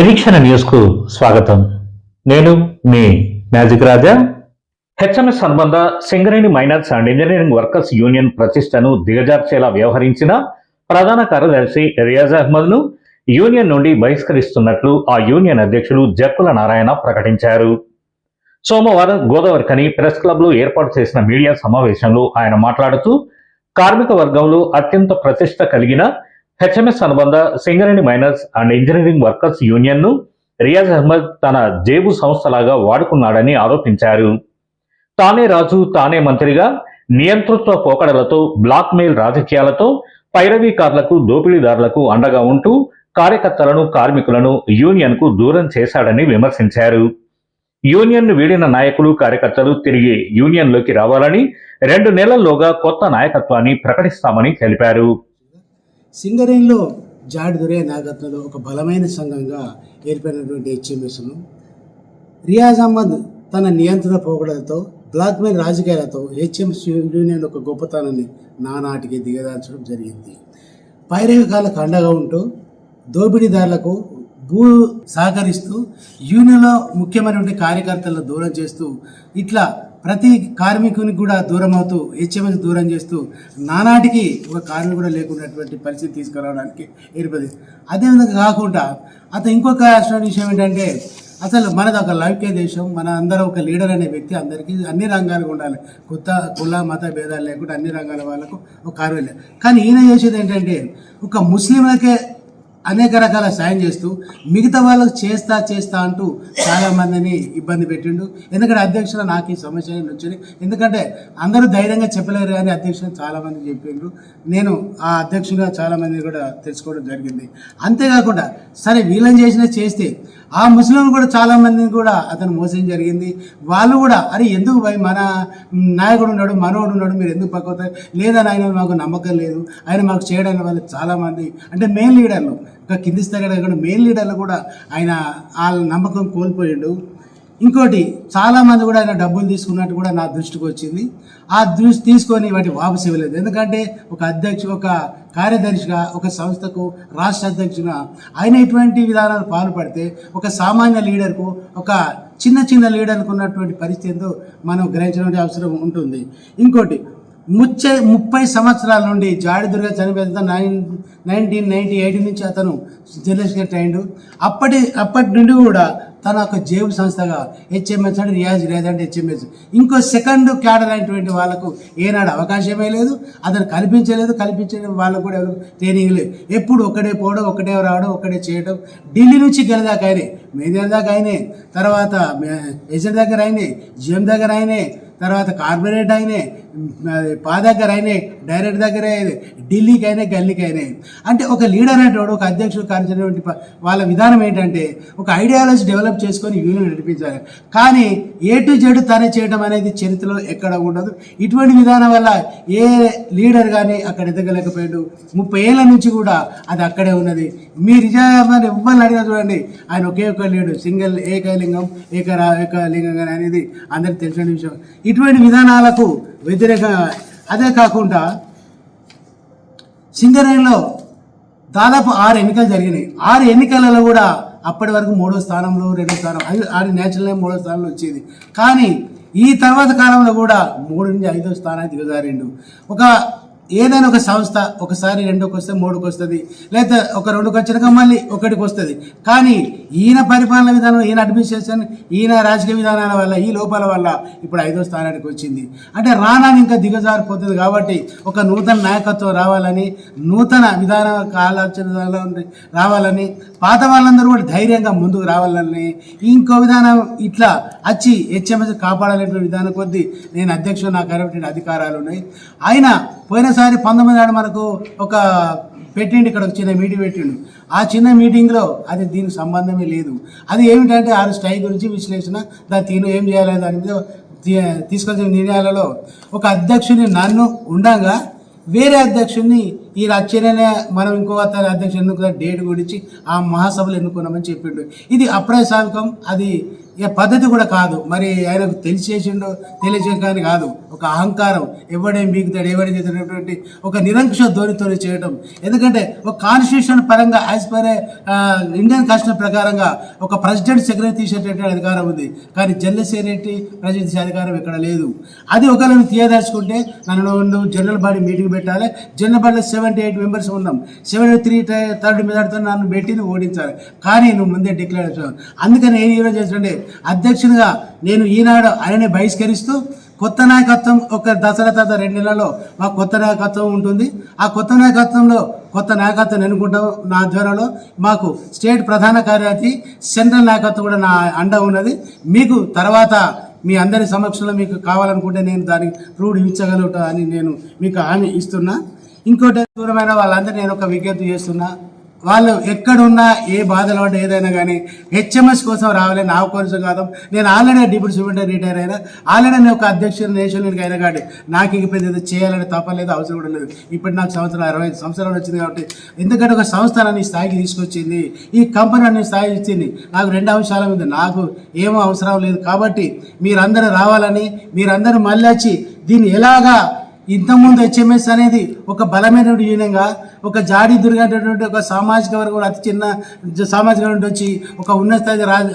నిరీక్షణ న్యూస్కు స్వాగతం. నేను మీ మ్యాజిక్ రాజా. హెచ్ఎంఎస్ అనుబంధ Singareni miners and engineering workers union ప్రతిష్టను దిగజార్చేలా వ్యవహరించిన ప్రధాన కార్యదర్శి రియాజ్ అహ్మద్ను యూనియన్ నుండి బహిష్కరిస్తున్నట్లు ఆ యూనియన్ అధ్యక్షులు జక్కుల నారాయణ ప్రకటించారు. సోమవారం గోదావరికని ప్రెస్ క్లబ్లో ఏర్పాటు చేసిన మీడియా సమావేశంలో ఆయన మాట్లాడుతూ కార్మిక వర్గంలో అత్యంత ప్రతిష్ట కలిగిన హెచ్ఎంఎస్ అనుబంధ Singareni miners and engineering workers యూనియన్ను Riyaz Ahmed తన జేబు సంస్థలాగా వాడుకున్నాడని ఆరోపించారు. తానే రాజు తానే మంత్రిగా నియంతృత్వ పోకడలతో బ్లాక్ మెయిల్ రాజకీయాలతో పైరవీకారులకు దోపిడీదారులకు అండగా ఉంటూ కార్యకర్తలను కార్మికులను యూనియన్కు దూరం చేశాడని విమర్శించారు. యూనియన్ను వీడిన నాయకులు కార్యకర్తలు తిరిగి యూనియన్లోకి రావాలని రెండు నెలల్లోగా కొత్త నాయకత్వాన్ని ప్రకటిస్తామని తెలిపారు. సింగరేణిలో జాడి దొరే ఒక బలమైన సంఘంగా ఏర్పడినటువంటి హెచ్ఎంఎస్ను రియాజ్ అహ్మద్ తన నియంత్రణ పోకడలతో బ్లాక్మెయిల్ రాజకీయాలతో హెచ్ఎంఎస్ యూనియన్ ఒక గొప్పతనాన్ని నానాటికి దిగదార్చడం జరిగింది. పైరవికాలకు అండగా ఉంటూ దోపిడీదారులకు భూ సహకరిస్తూ యూనియన్లో ముఖ్యమైనటువంటి కార్యకర్తలను దూరం చేస్తూ ఇట్లా ప్రతి కార్మికునికి కూడా దూరం అవుతూ హెచ్ఎంఎస్ దూరం చేస్తూ నానాటికి ఒక కార్మికుడు కూడా లేకున్నటువంటి పరిస్థితి తీసుకురావడానికి ఏర్పడింది. అదేవిధంగా కాకుండా అతను ఇంకొక రాష్ట్రం విషయం ఏంటంటే అసలు మనది ఒక లౌక్య దేశం మన అందరం ఒక లీడర్ అనే వ్యక్తి అందరికీ అన్ని రంగాలు ఉండాలి. కొత్త కుల మత భేదాలు లేకుండా అన్ని రంగాల వాళ్ళకు ఒక కార్మికులు కానీ ఈయన చేసేది ఏంటంటే ఒక ముస్లింలకే అనేక రకాల సాయం చేస్తూ మిగతా వాళ్ళకు చేస్తా చేస్తా అంటూ చాలామందిని ఇబ్బంది పెట్టిండు. ఎందుకంటే అధ్యక్షుడు నాకు ఈ సమస్య వచ్చింది ఎందుకంటే అందరూ ధైర్యంగా చెప్పలేరు కానీ అధ్యక్షుడు చాలామంది చెప్పిండ్రు. నేను ఆ అధ్యక్షుడిగా చాలామందిని కూడా తెలుసుకోవడం జరిగింది. అంతేకాకుండా సరే వీళ్ళని చేసిన చేస్తే ఆ ముస్లిం కూడా చాలామందిని కూడా అతను మోసం జరిగింది. వాళ్ళు కూడా అరే ఎందుకు భయ్? మన నాయకుడు ఉన్నాడు మనోడు ఉన్నాడు మీరు ఎందుకు పక్కవుతారు లేదని ఆయన మాకు నమ్మకం లేదు. ఆయన మాకు చేయడానికి వాళ్ళు చాలామంది అంటే మెయిన్ లీడర్లు ఇంకా కింది స్థాయి కాకుండా మెయిన్ లీడర్లు కూడా ఆయన వాళ్ళ నమ్మకం కోల్పోయాడు. ఇంకోటి చాలామంది కూడా ఆయన డబ్బులు తీసుకున్నట్టు కూడా నా దృష్టికి వచ్చింది. ఆ దృష్టి తీసుకొని వాటి వాపసు ఇవ్వలేదు. ఎందుకంటే ఒక అధ్యక్షు ఒక కార్యదర్శిగా ఒక సంస్థకు రాష్ట్ర అధ్యక్షుగా ఆయన ఇటువంటి విధానాలు పాల్పడితే ఒక సామాన్య లీడర్కు ఒక చిన్న చిన్న లీడర్కు ఉన్నటువంటి పరిస్థితితో మనం గ్రహించడం అవసరం ఉంటుంది. ఇంకోటి ముచ్చే ముప్పై సంవత్సరాల నుండి జాడి దుర్గ చనిపోయిన నైన్ నైన్టీన్ నైన్టీ ఎయిట్ నుంచి అతను జర్నలిస్ట్గా అయ్యిండు అప్పటి అప్పటి నుండి కూడా తన ఒక జేబు సంస్థగా హెచ్ఎంఎస్ అంటే రియాజ్ రియాజ్ అంటే హెచ్ఎంఎస్ ఇంకో సెకండ్ క్యాడర్ అయినటువంటి వాళ్ళకు ఏనాడు అవకాశమే లేదు. అతను కల్పించలేదు. కల్పించే వాళ్ళకు కూడా ఎవరు ట్రైనింగ్ లేదు. ఎప్పుడు ఒకటే పోవడం ఒకటే రావడం ఒకటే చేయడం. ఢిల్లీ నుంచి గెలదాకా అయినాయి మేజర్ దాకా అయినాయి తర్వాత ఏజెంట్ దగ్గర అయినాయి జిఎం దగ్గర అయినాయి తర్వాత కార్పొరేట్ అయినాయి పా దగ్గర అయినాయి డైరెక్ట్ దగ్గర అయ్యేది ఢిల్లీకి అయినా గల్లీకి అయినాయి అంటే ఒక లీడర్ అనేటువంటి ఒక అధ్యక్షుడు కార్యటువంటి వాళ్ళ విధానం ఏంటంటే ఒక ఐడియాలజీ డెవలప్ చేసుకొని యూనియన్ నడిపించాలి. కానీ ఏ టు జెడ్ తనే చేయడం అనేది చరిత్రలో ఎక్కడ ఉండదు. ఇటువంటి విధానం వల్ల ఏ లీడర్ కానీ అక్కడ ఎదగలేకపోయాడు. ముప్పై ఏళ్ళ నుంచి కూడా అది అక్కడే ఉన్నది. మీ నిజాన్ని ఇవ్వాలని అడిగిన చూడండి ఆయన ఒకే ఒక లీడు సింగిల్ ఏకలింగం ఏక ఏకలింగం అనేది అందరికి తెలిసిన విషయం. ఇటువంటి విధానాలకు వ్యతిరేక అదే కాకుండా సింగరేణిలో దాదాపు ఆరు ఎన్నికలు జరిగినాయి. ఆరు ఎన్నికలలో కూడా అప్పటి వరకు మూడో స్థానంలో రెండో స్థానం అది ఆరు నేచురల్ మూడో స్థానంలో వచ్చేది. కానీ ఈ తర్వాత కాలంలో కూడా మూడు నుంచి ఐదో స్థానానికి దిగజారిండు. ఒక ఏదైనా ఒక సంస్థ ఒకసారి రెండుకి వస్తే మూడుకి వస్తుంది లేదా ఒక రెండుకి వచ్చినాక మళ్ళీ ఒకటికి వస్తుంది. కానీ ఈయన పరిపాలన విధానం ఈయన అడ్మినిస్ట్రేషన్ ఈయన రాజకీయ విధానాల వల్ల ఈ లోపాల వల్ల ఇప్పుడు ఐదో స్థానానికి వచ్చింది. అంటే రానాని ఇంకా దిగజారిపోతుంది కాబట్టి ఒక నూతన నాయకత్వం రావాలని నూతన విధాన ఆలోచన రావాలని పాత వాళ్ళందరూ కూడా ధైర్యంగా ముందుకు రావాలని ఇంకో విధానం ఇట్లా వచ్చి హెచ్ఎంఎస్ కాపాడాలనే విధానం కొద్దీ నేను అధ్యక్షుడు నాకు అనేటువంటి అధికారాలు ఉన్నాయి. ఆయన ఒకసారి పంతొమ్మిది నాడు మనకు ఒక పెట్టిండు ఇక్కడ ఒక చిన్న మీటింగ్ పెట్టిండు. ఆ చిన్న మీటింగ్లో అది దీనికి సంబంధమే లేదు. అది ఏమిటంటే ఆరు స్టై గురించి విశ్లేషణ దాని తీను ఏం చేయాలి దాని మీద తీ- తీసుకొచ్చిన నిర్ణయాలలో ఒక అధ్యక్షుని నన్ను ఉండగా వేరే అధ్యక్షుడిని ఈ వచ్చేనే మనం ఇంకో అతని అధ్యక్షుడు ఎన్నుకున్న డేట్ గురించి ఆ మహాసభలు ఎన్నుకున్నామని చెప్పిండు. ఇది అప్రాయసాంకం అది ఇక పద్ధతి కూడా కాదు. మరి ఆయనకు తెలిసేసిండో తెలియచేసి కానీ కాదు. ఒక అహంకారం ఎవడేం బీగుతాడు ఎవడే చేసినటువంటి ఒక నిరంకుశ ధోరణితో చేయడం ఎందుకంటే ఒక కాన్స్టిట్యూషన్ పరంగా యాజ్ పర్ ఇండియన్ కాన్స్టిట్యూషన్ ప్రకారంగా ఒక ప్రెసిడెంట్ సెక్రటరీ తీసేటటువంటి అధికారం ఉంది. కానీ జనరల్ సెక్రటరీ ప్రెసిడెంట్ తీసే అధికారం ఇక్కడ లేదు. అది ఒకవేళ నువ్వు తీయదలుచుకుంటే నన్ను నువ్వు జనరల్ బాడీ మీటింగ్ పెట్టాలి. జనరల్ బాడీలో సెవెంటీ ఎయిట్ మెంబర్స్ ఉన్నాం. సెవెంటీ త్రీ థర్డ్ మెజార్టీతో నన్ను పెట్టి నువ్వు ఓడించాలి. కానీ నువ్వు ముందే డిక్లేర్ చేసావు. అందుకని ఏ ఈరోజు చేస్తుంటే అధ్యక్షునిగా నేను ఈనాడు ఆయనని బహిష్కరిస్తూ కొత్త నాయకత్వం ఒక దసరా తర్వాత రెండు నెలల్లో మా కొత్త నాయకత్వం ఉంటుంది. ఆ కొత్త నాయకత్వంలో కొత్త నాయకత్వం ఎన్నుకుంటాం నా ఆధ్వర్యంలో మాకు స్టేట్ ప్రధాన కార్యదర్శి సెంట్రల్ నాయకత్వం కూడా నా అండ ఉన్నది. మీకు తర్వాత మీ అందరి సమక్షంలో మీకు కావాలనుకుంటే నేను దానికి ప్రూడ్ ఇచ్చగలుగుతా అని నేను మీకు హామీ ఇస్తున్నా. ఇంకోటి దూరమైన వాళ్ళందరూ నేను ఒక విజ్ఞప్తి చేస్తున్నా. వాళ్ళు ఎక్కడున్నా ఏ బాధలు ఉంటే ఏదైనా కానీ హెచ్ఎంఎస్ కోసం రావాలి. నా కోసం కాదు. నేను ఆల్రెడీ డిప్యూటీ సూపరింటెండెంట్ రిటైర్ అయినా ఆల్రెడీ నేను ఒక అధ్యక్షుడు నేషనల్ అయినా కాబట్టి నాకు ఇంక పెద్ద చేయాలని తప్పలేదు అవసరం కూడా లేదు. ఇప్పుడు నాకు సంవత్సరం అరవై ఐదు సంవత్సరాలు వచ్చింది కాబట్టి ఎందుకంటే ఒక సంస్థ నన్ను స్థాయికి తీసుకొచ్చింది ఈ కంపెనీ నన్ను స్థాయికి ఇచ్చింది. నాకు రెండు అంశాల మీద నాకు ఏమో అవసరం లేదు కాబట్టి మీరందరూ రావాలని మీరందరూ మళ్ళీ వచ్చి దీన్ని ఎలాగా ఇంతకుముందు హెచ్ఎంఎస్ అనేది ఒక బలమైన యూనియన్గా ఒక జాడి దుర్గటువంటి ఒక సామాజిక వర్గం అతి చిన్న సామాజిక వర్గం ఒక ఉన్నత స్థాయి రాజ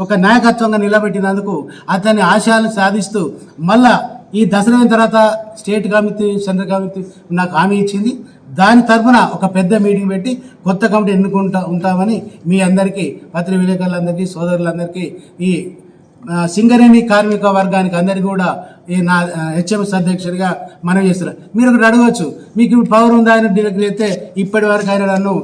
ఒక నాయకత్వంగా నిలబెట్టినందుకు అతని ఆశయాలను సాధిస్తూ మళ్ళా ఈ దసరా తర్వాత స్టేట్ కమిటీ సెంట్రల్ కమిటీ నాకు హామీ ఇచ్చింది. దాని తరఫున ఒక పెద్ద మీటింగ్ పెట్టి కొత్త కమిటీ ఎన్నుకుంటా ఉంటామని మీ అందరికీ పత్రిక విలేకరులందరికీ సోదరులందరికీ ఈ సింగరేణి కార్మిక వర్గానికి అందరికీ కూడా ఈ నా హెచ్ఎంఎస్ అధ్యక్షుడిగా మనం చేస్తున్నారు. మీరు ఒకటి అడగవచ్చు మీకు పవర్ ఉందా అని డైరెక్ట్ అయితే ఇప్పటి వరకు ఆయన నన్ను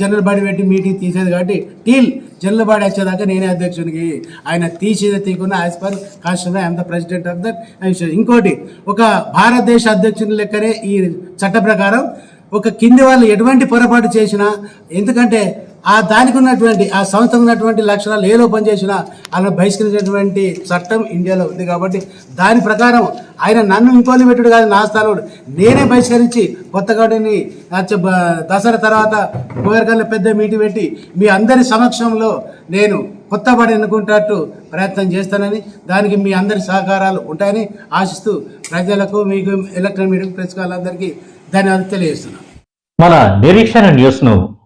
జనరల్ బాడీ పెట్టి మీటింగ్ తీసేది కాబట్టి టీల్ జనరల్ బాడీ వచ్చేదాకా నేనే అధ్యక్షునికి. ఆయన తీసేదే తీయకుండా as per constitution I'm the president of that ఇంకోటి ఒక భారతదేశ అధ్యక్షుని లెక్కనే ఈ చట్ట ప్రకారం ఒక కింది వాళ్ళు ఎటువంటి పొరపాటు చేసినా ఎందుకంటే ఆ దానికి ఉన్నటువంటి ఆ సంస్థకు ఉన్నటువంటి లక్షణాలు ఏలో పనిచేసినా ఆయన అలా బహిష్కరించేటువంటి చట్టం ఇండియాలో ఉంది కాబట్టి దాని ప్రకారం ఆయన నన్ను ఇంకోని పెట్టుడు కాదు నా స్థానంలో నేనే బహిష్కరించి కొత్త గడిని దసరా తర్వాత కోరికల్లో పెద్ద మీటి పెట్టి మీ అందరి సమక్షంలో నేను కొత్త పడి ఎన్నుకుంటట్టు ప్రయత్నం చేస్తానని దానికి మీ అందరి సహకారాలు ఉంటాయని ఆశిస్తూ ప్రజలకు మీకు ఎలక్ట్రానిక్ మీడియా ప్రెస్ వాళ్ళందరికీ ధన్యవాదాలు తెలియజేస్తున్నాను. మన నిరీక్షణ న్యూస్ను